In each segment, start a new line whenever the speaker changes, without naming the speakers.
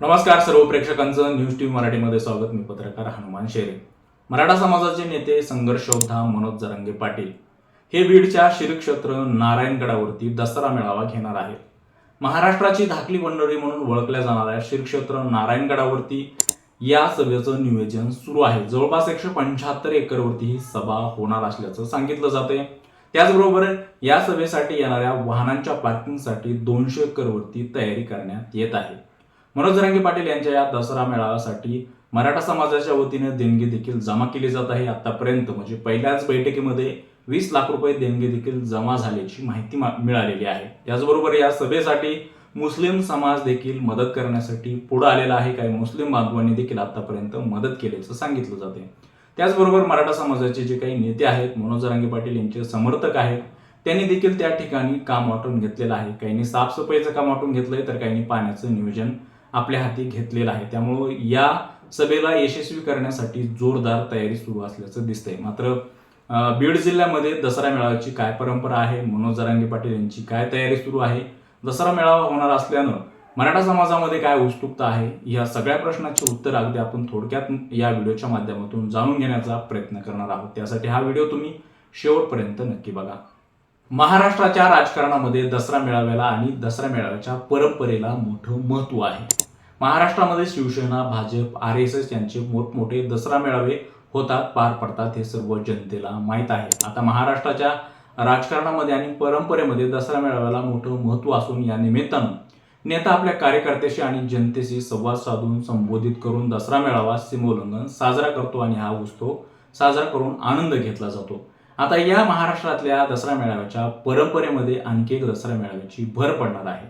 नमस्कार सर्व प्रेक्षकांचं news TV मराठीमध्ये स्वागत. मी पत्रकार हनुमान शेरे. मराठा समाजाचे नेते संघर्षोद्धा मनोज जरंगे पाटील हे बीडच्या श्रीक्षेत्र नारायणगडावरती दसरा मेळावा घेणार आहेत. महाराष्ट्राची धाकली मंडळी म्हणून ओळखल्या जाणाऱ्या श्रीक्षेत्र नारायणगडावरती या सभेचं नियोजन सुरू आहे. जवळपास एकशे पंच्याहत्तर एकरवरती ही सभा होणार असल्याचं सांगितलं जाते त्याचबरोबर या सभेसाठी येणाऱ्या वाहनांच्या पार्किंगसाठी दोनशे एकरवरती तयारी करण्यात येत आहे. मनोज जरांगे पाटील यांच्या या दसरा मेळाव्यासाठी मराठा समाजाच्या वतीने देणगी देखील जमा केली जात आहे. आतापर्यंत म्हणजे पहिल्याच बैठकीमध्ये वीस लाख रुपये देणगी देखील जमा झाल्याची माहिती मिळालेली आहे. त्याचबरोबर या सभेसाठी मुस्लिम समाज देखील मदत करण्यासाठी पुढे आलेला आहे. काही मुस्लिम बांधवांनी देखील आतापर्यंत मदत केल्याचं सांगितलं जाते त्याचबरोबर मराठा समाजाचे जे काही नेते आहेत मनोज जरांगे पाटील यांचे समर्थक आहेत त्यांनी देखील त्या ठिकाणी काम वाटून घेतलेलं आहे. काहींनी साफसफाईचं काम वाटून घेतलंय तर काहींनी पाण्याचं नियोजन आपल्या हाती घेतलेलं आहे. त्यामुळं या सभेला यशस्वी करण्यासाठी जोरदार तयारी सुरू असल्याचं दिसतंय. मात्र बीड जिल्ह्यामध्ये दसरा मेळाव्याची काय परंपरा आहे? मनोज जरांगे पाटील यांची काय तयारी सुरू आहे? दसरा मेळावा होणार असल्यानं मराठा समाजामध्ये काय उत्सुकता आहे? या सगळ्या प्रश्नाचे उत्तर अगदी आपण थोडक्यात या व्हिडिओच्या माध्यमातून जाणून घेण्याचा प्रयत्न करणार आहोत. त्यासाठी हा व्हिडिओ तुम्ही शेवटपर्यंत नक्की बघा. महाराष्ट्राच्या राजकारणामध्ये दसरा मेळाव्याला आणि दसरा मेळाव्याच्या परंपरेला मोठं महत्त्व आहे. महाराष्ट्रामध्ये Shivsena Bhajap R S S यांचे मोठमोठे दसरा मेळावे होतात पार पडतात हे सर्व जनतेला माहीत आहे. आता महाराष्ट्राच्या राजकारणामध्ये आणि परंपरेमध्ये दसरा मेळाव्याला मोठं महत्त्व असून या निमित्तानं नेता आपल्या कार्यकर्त्याशी आणि जनतेशी संवाद साधून संबोधित करून दसरा मेळावा सीमोल्लंघन साजरा करतो आणि हा उत्सव साजरा करून आनंद घेतला जातो. आता या महाराष्ट्रातल्या दसरा मेळाव्याच्या परंपरेमध्ये आणखी एक दसरा मेळाव्याची भर पडणार आहे.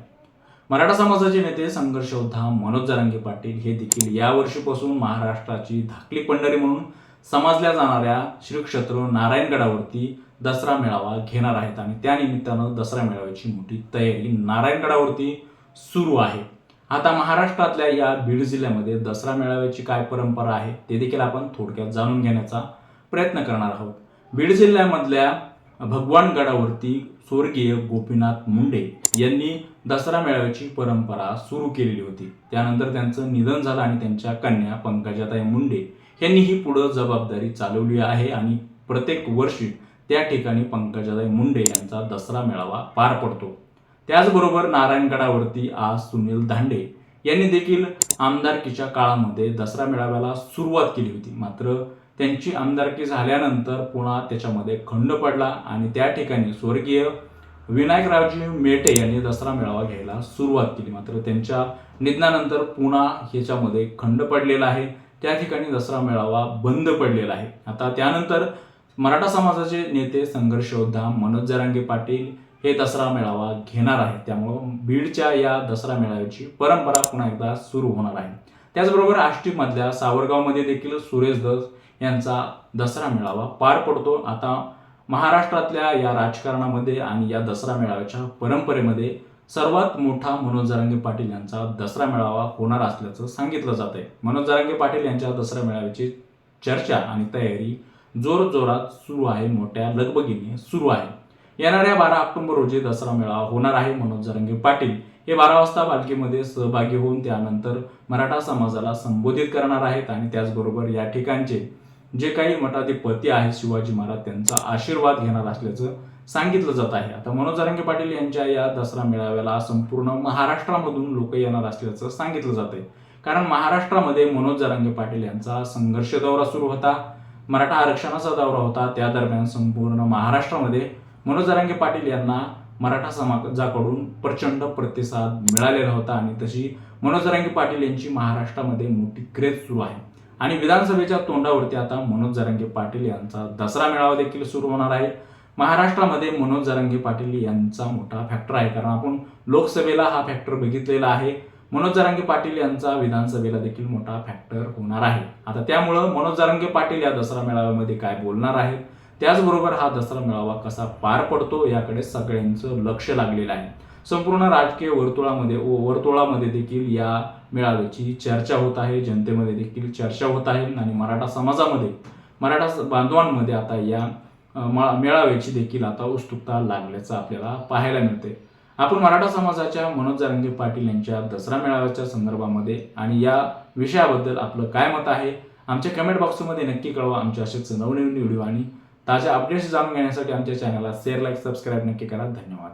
मराठा समाजाचे नेते संघर्षोद्धा मनोज जरांगे पाटील हे देखील या वर्षीपासून महाराष्ट्राची धाकली पंढरी म्हणून समजल्या जाणाऱ्या श्रीक्षेत्र नारायणगडावरती दसरा मेळावा घेणार आहेत आणि त्या निमित्तानं दसरा मेळाव्याची मोठी तयारी नारायणगडावरती सुरू आहे. आता महाराष्ट्रातल्या या बीड जिल्ह्यामध्ये दसरा मेळाव्याची काय परंपरा आहे ते देखील आपण थोडक्यात जाणून घेण्याचा प्रयत्न करणार आहोत. बीड जिल्ह्यामधल्या भगवान गडावरती स्वर्गीय गोपीनाथ मुंडे यांनी दसरा मेळाव्याची परंपरा सुरू केलेली होती. त्यानंतर त्यांचं निधन झालं आणि त्यांच्या कन्या पंकजाताई मुंडे यांनी ही पुढं जबाबदारी चालवली आहे आणि प्रत्येक वर्षी त्या ठिकाणी पंकजाताई मुंडे यांचा दसरा मेळावा पार पडतो. त्याचबरोबर नारायणगडावरती आज सुनील दांडे यांनी देखील आमदारकीच्या काळामध्ये दसरा मेळाव्याला सुरुवात केली होती. मात्र त्यांची आमदारकी झाल्यानंतर पुन्हा त्याच्यामध्ये खंड पडला आणि त्या ठिकाणी स्वर्गीय विनायकरावजी मेटे यांनी दसरा मेळावा घ्यायला सुरुवात केली. मात्र त्यांच्या निधनानंतर पुन्हा ह्याच्यामध्ये खंड पडलेला आहे. त्या ठिकाणी दसरा मेळावा बंद पडलेला आहे. आता त्यानंतर मराठा समाजाचे नेते संघर्ष योद्धा मनोज जरांगे पाटील हे दसरा मेळावा घेणार आहे त्यामुळं बीडच्या या दसरा मेळाव्याची परंपरा पुन्हा एकदा सुरू होणार आहे. त्याचबरोबर आष्टीमधल्या सावरगावमध्ये देखील सुरेश दस यांचा दसरा मेळावा पार पडतो. आता महाराष्ट्रातल्या या राजकारणामध्ये आणि या दसरा मेळाव्याच्या परंपरेमध्ये सर्वात मोठा मनोज जरांगे पाटील यांचा दसरा मेळावा होणार असल्याचं सांगितलं जात आहे मनोज जरांगे पाटील यांच्या दसरा मेळाव्याची चर्चा आणि तयारी जोर जोरात सुरू आहे. मोठ्या लगबगीने सुरू आहे. येणाऱ्या बारा ऑक्टोबर रोजी दसरा मेळावा होणार आहे. मनोज जरांगे पाटील हे बारा वाजता पालखीमध्ये सहभागी होऊन त्यानंतर मराठा समाजाला संबोधित करणार आहेत आणि त्याचबरोबर या ठिकाणचे जे काही मठाधिपती आहेत शिवाजी महाराज त्यांचा आशीर्वाद घेणार असल्याचं सांगितलं जात आहे. आता मनोज जरांगे पाटील यांच्या या दसरा मेळाव्याला संपूर्ण महाराष्ट्रामधून लोक येणार असल्याचं सांगितलं जात आहे. कारण महाराष्ट्रामध्ये मनोज जरांगे पाटील यांचा संघर्ष दौरा सुरू होता मराठा आरक्षणाचा दौरा होता. त्या दरम्यान संपूर्ण महाराष्ट्रामध्ये मनोज जरांगे पाटील यांना मराठा समाजाकडून प्रचंड प्रतिसाद मिळालेला होता आणि तशी मनोज जरांगे पाटील यांची महाराष्ट्रामध्ये मोठी क्रेज सुरू आहे. आणि विधानसभेच्या तोंडावरती आता मनोज जरांगे पाटील यांचा दसरा मेळावा देखील सुरू होणार आहे. महाराष्ट्रामध्ये मनोज जरांगे पाटील यांचा मोठा फॅक्टर आहे. कारण आपण लोकसभेला हा फॅक्टर बघितलेला आहे. मनोज जरांगे पाटील यांचा विधानसभेला देखील मोठा फॅक्टर होणार आहे. आता त्यामुळं मनोज जरांगे पाटील या दसरा मेळाव्यामध्ये काय बोलणार आहेत? त्याचबरोबर हा दसरा मेळावा कसा पार पडतो याकडे सगळ्यांचं लक्ष लागलेलं आहे. संपूर्ण राजकीय वर्तुळामध्ये व वर्तुळामध्ये देखील या मेळाव्याची चर्चा होत आहे जनतेमध्ये देखील चर्चा होत आहे आणि मराठा समाजामध्ये मराठा बांधवांमध्ये आता या मेळाव्याची देखील आता उत्सुकता लागल्याचं आपल्याला पाहायला मिळते आपण मराठा समाजाच्या मनोज जारंगे पाटील यांच्या दसरा मेळाव्याच्या संदर्भामध्ये आणि या विषयाबद्दल आपलं काय मत आहे आमच्या कमेंट बॉक्समध्ये नक्की कळवा. आमच्या असेच नवनवीन व्हिडिओ आणि ताज्या अपडेट्स जाणून घेण्यासाठी आमच्या चॅनलला शेअर लाईक सबस्क्राईब नक्की करा. धन्यवाद.